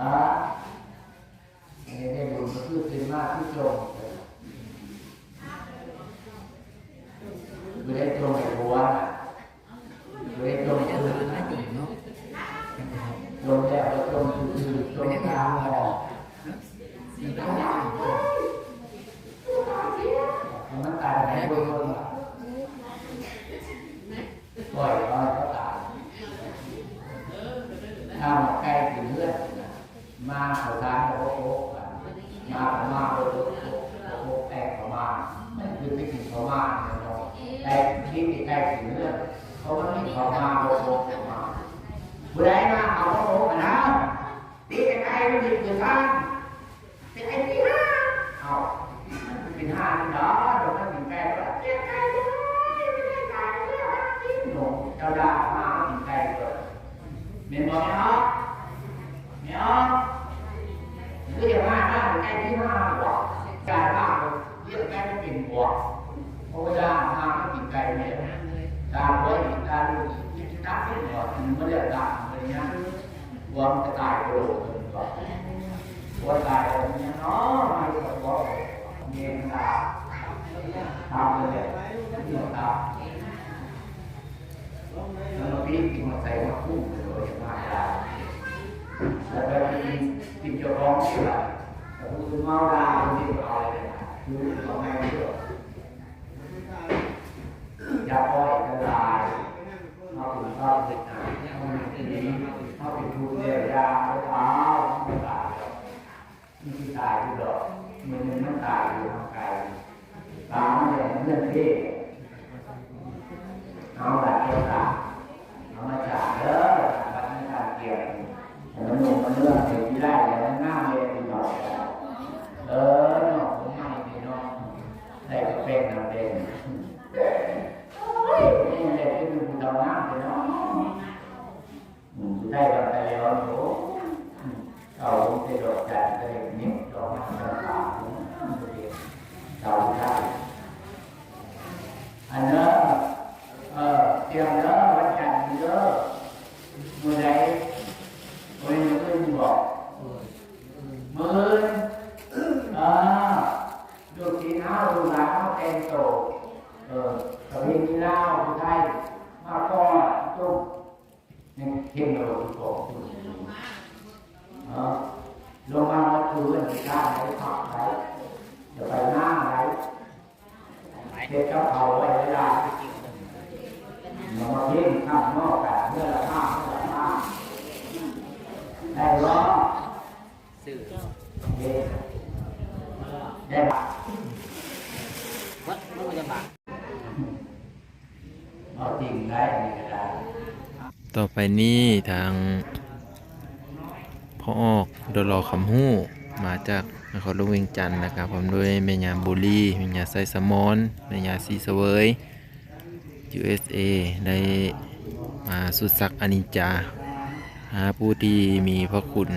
อ่าไม่ได้บุญก็คือเป็นมากที่ตรงไม่ได้ตรงกับหัวไม่ได้ตรงคือไม่ตื่นเนาะตรงแล้วก็ตรงคือตรงกลางออกมันตายไปบนบนปล่อยไว้ก็ตายถ้ามาใกล้ถึงเลือด มาเขาทานโอ้โหมาขมาโอ้โหโอ้โหแตกประมาณนั่นคือไม่ถึงประมาเนาะแต่ที่ใกล้ถึงเลือดเขาไม่มีประมาโอ้โหประมาณผู้มาเอาโอษฐ์นะตีไกลๆมันติดอยู่ข้างเป็นไอ้ที่ห้าเอาเป็นห้าเนาะเดี๋ยวมันถึงแปดแล้วเจ๊ไกลเลยไม่ได้ไกลเลยที่หนุ่มเจ้าด่ามาถึงไกลเลยเมนบอกเนาะเนา เรื่อย่างว่าถ้าถึงไกลที่ห้าบวกการบ้าเรียกไกลไม่เป็นบวกเพราะว่าห้ามันถึงไกลเนี่ยตารไว้การดูกิจกรรมที่ก่อนมันไม่เรียกต่างอะไรเงี้ยวัวมันจะตายโกรธมันก่าวัวตายอะไรเงี้ยเนาะมาดูกับวัวงี้ยตาทำเลยที่ตาแล้วมาพี่กินมาใส่มาคู่เลยอย่างมากได้แต่ไปกินกินเจ้าของที่ไรแต่คุณเมาได้คุณที่เอาอะไรเนี่ยคือเอาไงเยอะ ยาอ้อยกระลายเอาถึงเข้าติดหนังเอาถึงนี้เอาไปทูเรียยาเอาเท้าไม่ตายหรอกนี่ที่ตายอยู่ดอกมันยังไม่ตายอยู่ทางไกลตามเนี่ยเพื่อนพี่เอาแบบเดียวกันเอามาจากเด้อบัตรในการเกี่ยวแต่มันหนุ่มมันเรื่องเสียที่ได้แล้วมันหน้าเรียนหน่อยเออเนาะผมให้พี่น้องได้ก็เป็นนะเป็น นี่แหละที่ดูเราหน้าเลยเนาะอืมได้กันไปแล้วโหเอาไปดอกจันทร์ไปนิดดอกมันจะตาเราได้อันเนอะเออเตรียมเนอะวันจันทร์เนอะเมื่อไรเมื่อไรเมื่อบอกเมื่ออ่าดูสีหน้าดูหลังเต็มโต เออตอนนี้มีเหล้าผู้ไทยมาก่อนจุ๊บ ยังเข้มเลยทุกคนเออลงมาแล้วคือวันที่ข้าไหนผักไหนจะไปหน้าไหนเด็กก็เผาไว้เวลาเรามาเพ่งข้ามนอกแบบเมื่อละข้ามเมื่อละข้ามได้ร้อ สื่อ เด็กได้ปะ วัดมันจะบาด เอาจริงได้อันนี้ก็ได้ ต่อ ไปนี้ทางพ่อออกดลอคำหู้มาจากนครหลวงเวียงจันทน์นะครับผมด้วยแม่ยาบุรีแม่ยาไซสมอนแม่ยาซีเสเวย USA ได้มาสุดสักอนิจจาหาผู้ที่มีพระคุณ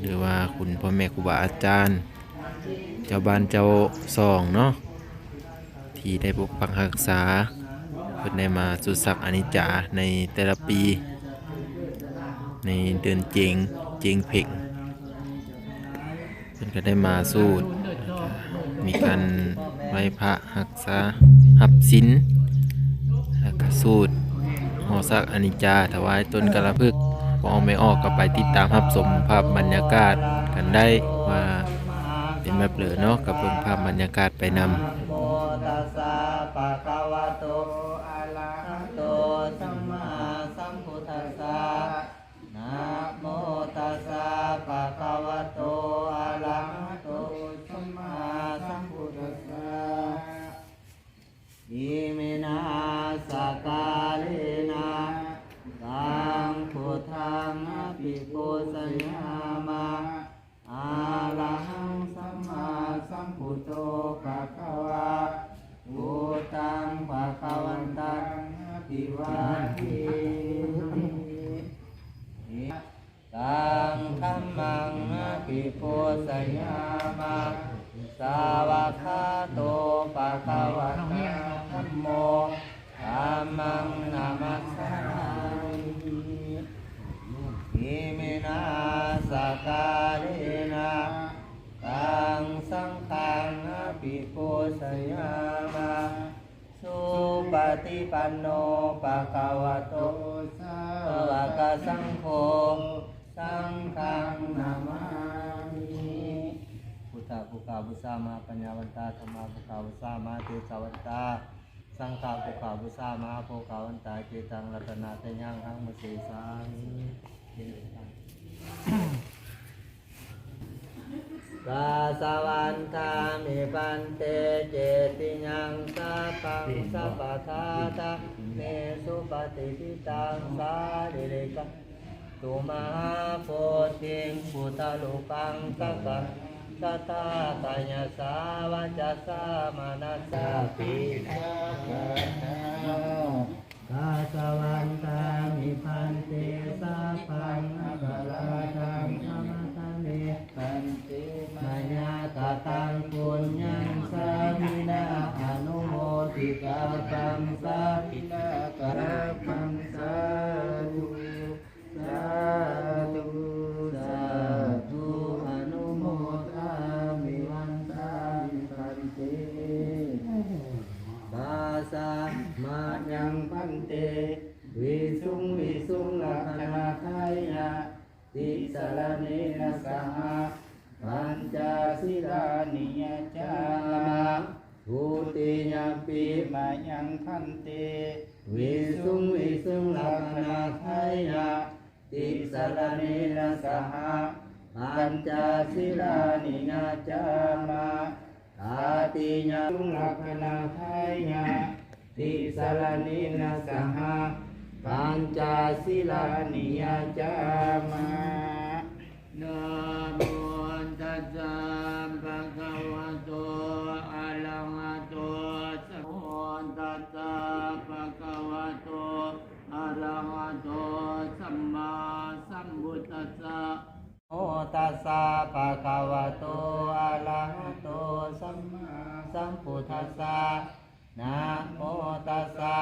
หรือว่าคุณพ่อแม่ครูบาอาจารย์ เจ้าบ้านเจ้าซองเนาะที่ได้ปกปักรักษาเพิ่นได้มาสุดสักอนิจจาในแต่ละปี นเดือนเจงเจงเพ่งเพิ่นก็ได้มาสูตรมีการไหว้พระหักษาหับศีลแล้วก็สูตรหอสักอนิจจาถวายต้นกระพึกพอไม่ออกก็ไปติดตามรับชมภาพบรรยากาศกันได้ว่าเป็นแบบเหลือเนาะกับเบิ่งภาพบรรยากาศไปนำ ปุสัญญามะสาวะคาโตภะคะวะตาธัมโมธัมมังนามัสสามิมินาสกาเลนะตังสังฆังอภิปูสยามาสุปฏิปันโนปะคะวะโตสาวกสังโฆสังฆังนามามิพุทธภุคา บุสามาปัญญาวันตาธรรมาภุคาบุสามาเทสาวันตาสังฆาภุคาบุสามาภุคาวันตาเจตังรัตนาเตยังหังมสีสังกาสวันทามิปันเตเจติยังสัพังสัพพทาตะเมสุปฏิปิตังสาดิเลกะตุมาโพธิงพุทธลูกังสักกะ สัตตาตัญสาวัจจสามานัสสาปิกาสวันตามิพันเตสัพพังอภราชังธรรมทะเมปันเตมัญญาตตังปุญญังสามินาอนุโมติกาปังสา รเนนะสหะปัญจศิลานิยจามาตาติญาลุลักขณาไทยะติสารนินาสหะปัญจศิลานิยาจามานะโมตัสสะภะคะวะโตอะระหะโตสัมมาตัสสะภะคะวะโตอะระหะโตสัมมา พุทธัสสะโอตัสสะปะคะวะโตอะระหะโตสัมมาสัมพุทธัสสะนะโมตัสสะ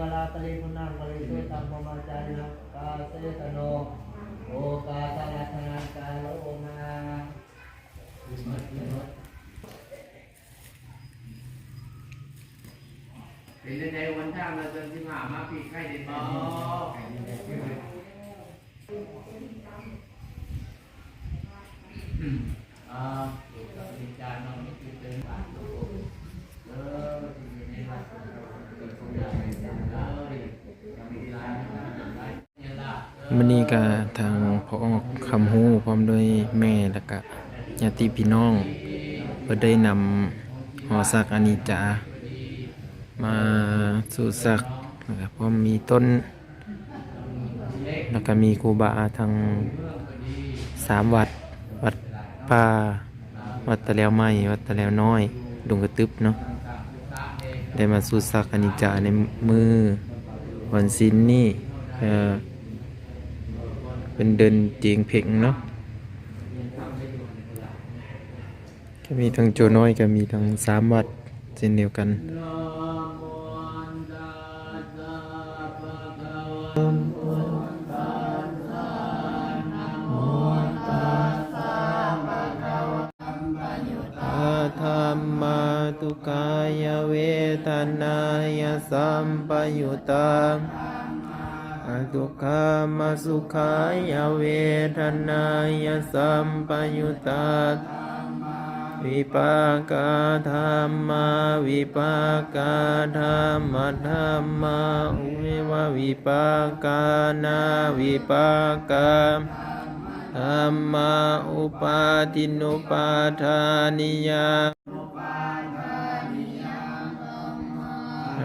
วลาปริปุนังปริสุตังปมาจานะกาเสตโนโอกาตลัทนังกาโลมาเป็นในวันท่าเราจนที่หามาปีใกล้เด็ดอ๋ออ่าวิจารณ์น้องนี่คือเป็นบาทโลเออที่อยู่ในวัดเป็นคนใหญ่เลยยังมีลายนะครับลายเนี่ยล่ะเออ มั นี้ก็ทางพอคำฮู้พร้อมด้วยแม่แล้วก็ญาติพี่น้องเพิ่นได้นำหอสักอานิจจา มาสู่สักนะครับพร้อมมีต้น แล้วก็มีครูบาทางสามวัด วัดป่าวัดตะแล้วใหม่วัดตะแล้วน้อยดงกระตึบเนาะได้มาสู่สักอานิจจาในมือวันศิลนี่เอ่อ เป็นเดินเจียงเพ่งเนาะก็มีทั้งโจน้อยก็มีทั้งสามวัดเช่นเดียวกันนะโมตัสสะภะคะวะโตตัสสะนะโมตัสสะภะคะวะอาธรรมาตุกายเวทนายสัมปยุตตา ทุกขามาสุขายเวทนายสัมปยุตตาวิปากาธรรมาวิปากาธรรมธรรมาอุเววิปากานาวิปากาธรรมาอุปาทินุปาทานิยา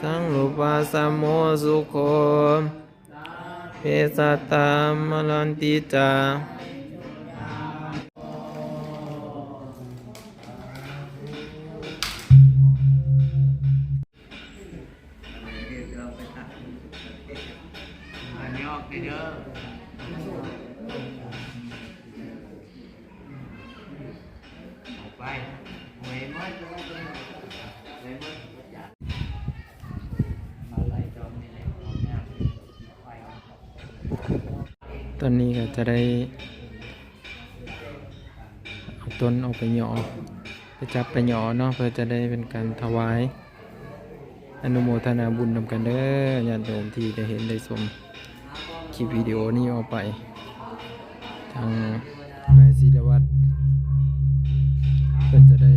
สสิตวานิโรสันติเตสังรูปสัมโมสุโคเปสัตตามลันติจาอันนี้ออกเด้อ นนี้ก็จะได้เอาต้นออกไปหยอไปจับไปหยอเนาะเพื่อจะได้เป็นการถวาย อนุโมทนาบุญนำกันเด้อญาติโยมที่ได้เห็นได้ชมคลิปวิดีโอนี้ออกไป ทางนายศิลวัตรเพื่อจะได้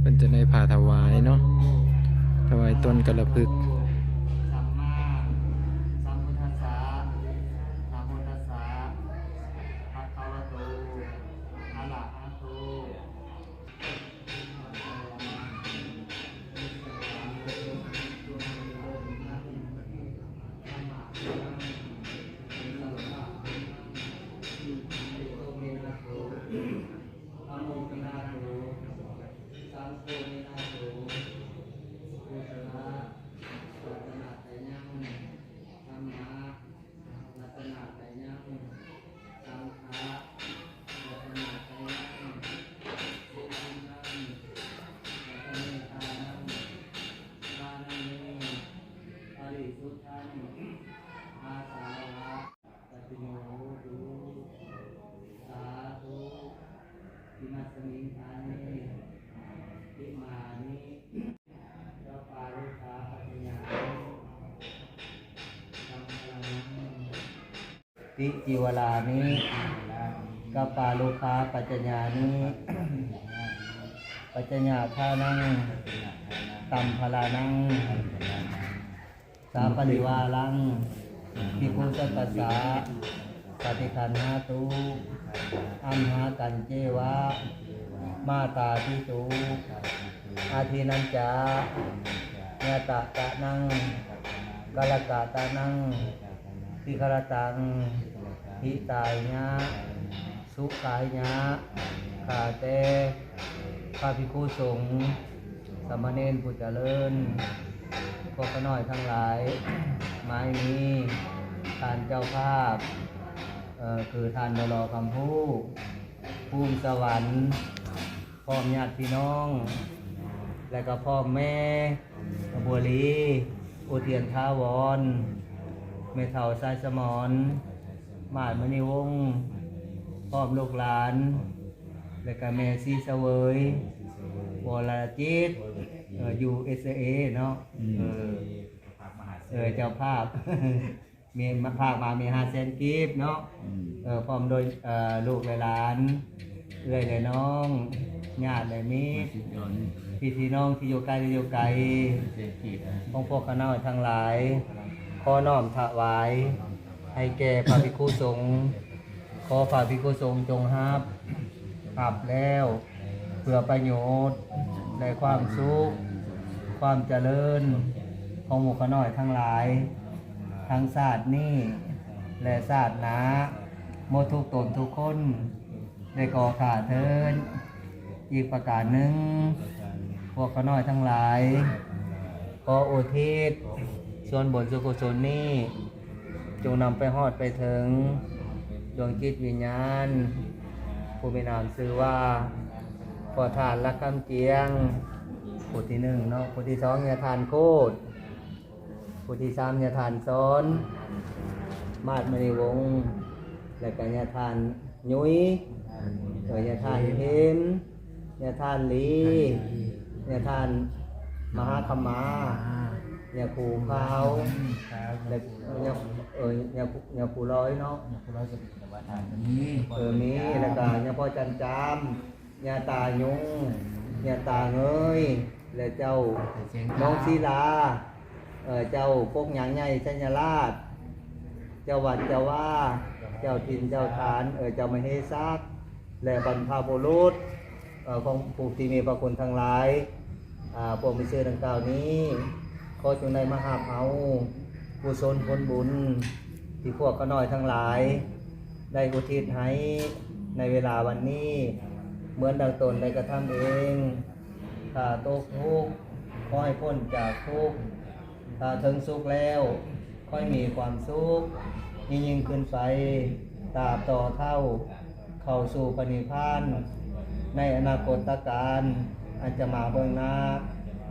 เพื่อจะได้ผ่าถวายเนาะถวายต้นกระพึก ติจิวลานิกปาลุคาปัจจญานิปัจจญาทานังตัมพลานัง สาปริวาลังพิคุสัตตสาปฏิคันหาตุอัมหากันเจวะ มาตาทิตุอาทินันจาเนตะตะนังกาลกะตะนัง ทิคารตังทิตายญะสุขายญะกาเตข้าพิคุสงฆ์สามเณรผู้เจริญพวกน้อยทั้งหลาย ไม้นี้ทานเจ้าภาพเอ่อคือทานดรอคำพูภูมิสวรรค์พ่อมญาติพี่น้อง และก็พ่อแม่บัวลีอุเทียนท้าวร เมเถาสายสมอนหมาดมณีวงศ์พ่อมลูกหลาน และก็แม่ซีเสวยวรจิตเอ่อ USA เนาะเออเออเจ้าภาพ มีมาภาคมามีห้าเซนกีบเนาะเออพร้อมโดยเอ่อลูกหลานเอื้อยและน้องญาติและมิตรพี่พี่น้องที่อยู่ไกลและอยู่ไกลของพวกข้าน้อยทั้งหลาย ขอน้อมถวาย ให้แก่พระภิกขุสงฆ์ขอฝ่าพิโกสงฆ์จงฮับหับแล้ว เพื่อประโยชน์และความสุข ความเจริญ ของหมู่ขน้อยทั้งหลาย ทั้งศาสตร์นี้ และศาสตร์นาโมทุกตนทุกคนได้ก่อขาเทินอีกประการหนึ่งพวกขน้อยทั้งหลาย ขออุทิศ ส่วนบนสุกุศลนี้ จงนำไปหอดไปถึง ดวงจิตวิญญาณ ผู้มีนามชื่อว่าขอทานละคำเจียงผู้ที่หนึ่งเนาะผู้ที่สองเนี่ยทานโคตรผู้ที่สามเนี่ยทานซ้อน มาดมณีวงศ์และก็เนี่ยทานยุ้ยเออเนี่ยทานเพ็มเนี่ยทานลีเนี่ยทานมหาคมา เนี่ยครูขาวและเนี่ยเออเนี่ยครูเนี่ยครูร้อยเนาะเราจะเป็นวัฒนธรรมนี้เออมีแล้วก็ยาพ่อจันจามยาตายุงยาตาเงยและเจ้าน้องศิลาเออเจ้าพวกหยังใหญ่ชัญราช เจ้าวัดเจ้าว่า เจ้าทินเจ้าฐาน เออเจ้าม่ให้ซักและบรรพบุรุษเอ่อของผู้ที่มีพระคุณทั้งหลายอ่าพวกมีชื่อดังกล่าวนี้ ขอจงได้มาหาเอากุศลผลบุญ ที่พวกก็น้อยทั้งหลาย ได้อุทิศให้ในเวลาวันนี้ เหมือนดังตนได้กระทำเองถ้าตกทุกข์ขอให้พ้นจากทุกข์ถ้าถึงสุขแล้ว ค่อยมีความสุขยิ่งยิ่งขึ้นไปตราบต่อเท่า เข้าสู่ปณิพานในอนาคตการอันจะมาเบื้องหน้า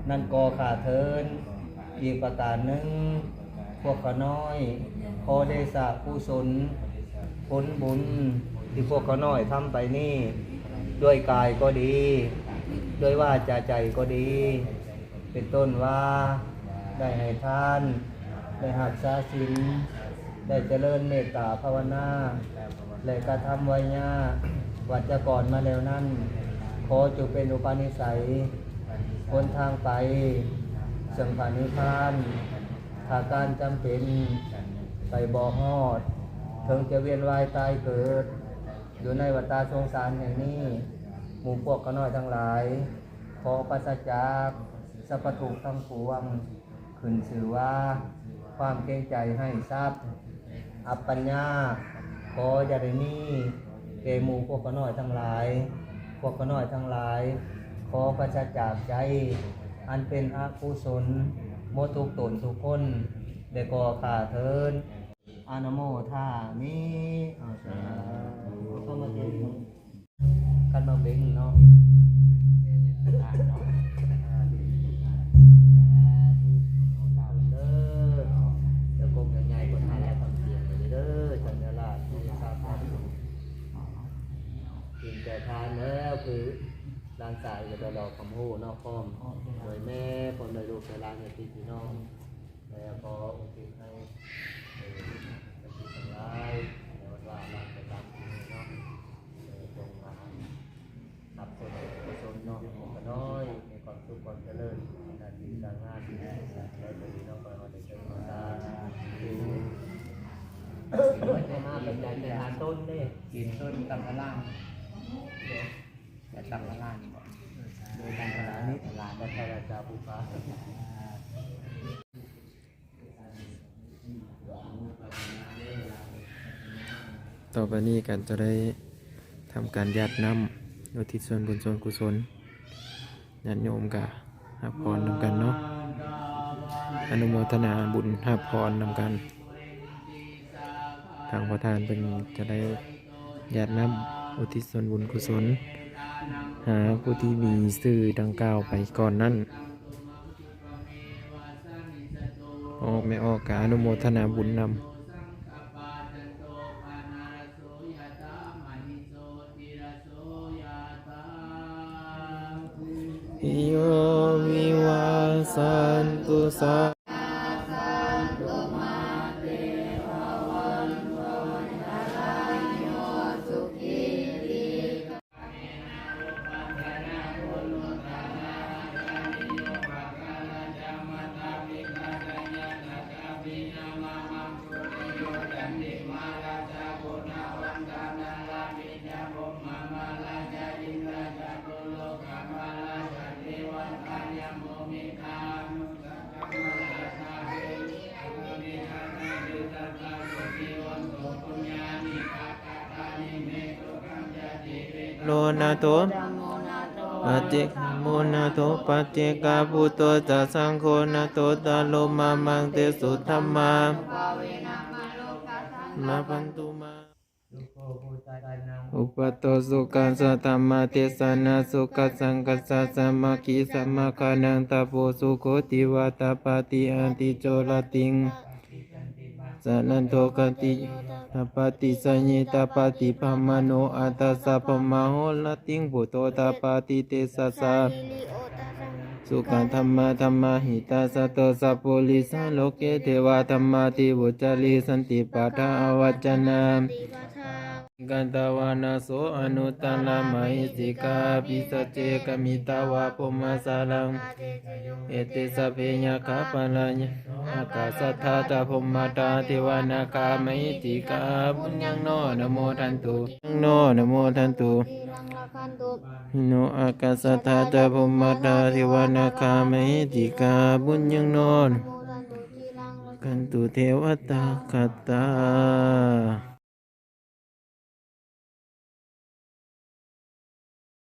นั่นกอขาเทิน อีกประการหนึ่ง พวกขน้อย ขอได้สาผู้สนผลบุญที่พวกเขาน้อยทำไปนี่ ด้วยกายก็ดี ด้วยว่าจาใจก็ดี เป็นต้นว่าได้ให้ท่าน ได้หักษาศีลได้เจริญเมตตาภาวนาและกระทำไว้ญาวัจจะก่อนมาแล้วนั้นขอจุเป็นอุปนิสัยคนทางไป สังผานิพพานถ้าการจำเป็นไปบ่อฮอดถึงจะเวียนวายตายเกิด อยู่ในวัฏสงสารแห่งนี้ หมู่พวกก็น้อยทั้งหลาย ขอปัสจากสัพพทุกทั้งปวง ขึ้นชื่อว่าความเกรงใจให้ทรัพย์อัปปัญญา ขออย่าได้มีเกหมู่พวกก็น้อยทั้งหลาย พวกก็น้อยทั้งหลาย ขอปัสจากใจ อันเป็นอากุศลโมทุกตนทุกคนได้ก่อขาเทินอานโมทามิอาสาธุเข้ามาเต็มกันมาเบ่งเนาะเด้อเดี๋ยวกรมยังไงคนไทยทำเพียงเดินเลิกเฉยละกินแต่ทานแล้วคือางกายก็จะรอคำพูนอกข้อมโดยแม่คนโดยลูกโดยหลานโดยพี่พี่น้องแล้วก็อุทิศให้เออเป็นที่ทำร้ายในวันว่าเราไปตามที่นี่เนาะเออตรงมาทับคนกุศลเนาะผมก็น้อยมีความสุขความเจริญหน้าที่การงานที่ดีแล้วก็ดีเนาะไปวันเด็กๆมาตาคือไม่ได้มาเป็นใจในหาต้นเด้กินต้นตังพลังแต่ตังพลัง โดยการขนาดนี้หลานได้พระราชาภูฟ้าต่อไปนี้กันจะได้ทำการยัดน้ำอุทิศส่วนบุญส่วนกุศลญาติโยมกะหับพรนำกันเนาะอนุโมทนาบุญหับพรนำกัน ทางประธานเป็นจะได้ยัดน้ำอุทิศส่วนบุญกุศล หาผู้ที่มีสื่อดังกล่าวไปก่อนนั้นออกไม่ออกกะอนุโมทนาบุญนำโยวิวาสันตุสา โลนาโตปัจเจกโมนาโตปัจเจกาพุโตจะสังโฆนาโตตาโลมามังเตสุธรรมานาพันตุมาอุปโตสุขัสสะธรรมเทศนาสุขสังกัสสะสัมมาคิสัมมาคานังตาโพสุโคติวาตาปาติอันติโจรติง สันันโทกติทัปติสัญญตาปติพมโนอัตสัพมโหลติงบุโตตาปติเตสัสสะสุขันธรรมะธรรมหิตาสตโตสัพพุลิสาโลกเกเทวาธรรมาติวุจาลิสันติปัฏฐาวัจจนา กันตวานาโสอนุตตลามาหิสิกาปิสัจเจกมิตาวาปุมาสาลัง เอติสเพญาคาปลัญญอากาสัทธาตาภมมาตาเทวานาคามาหิติกาบุญญังโนนะโมทันตุยังโนนะโมทันตุโนอากาสธาตาภมมาตาเทวานาคามิติกาบุญยังโนนกันตุเทวตาคตา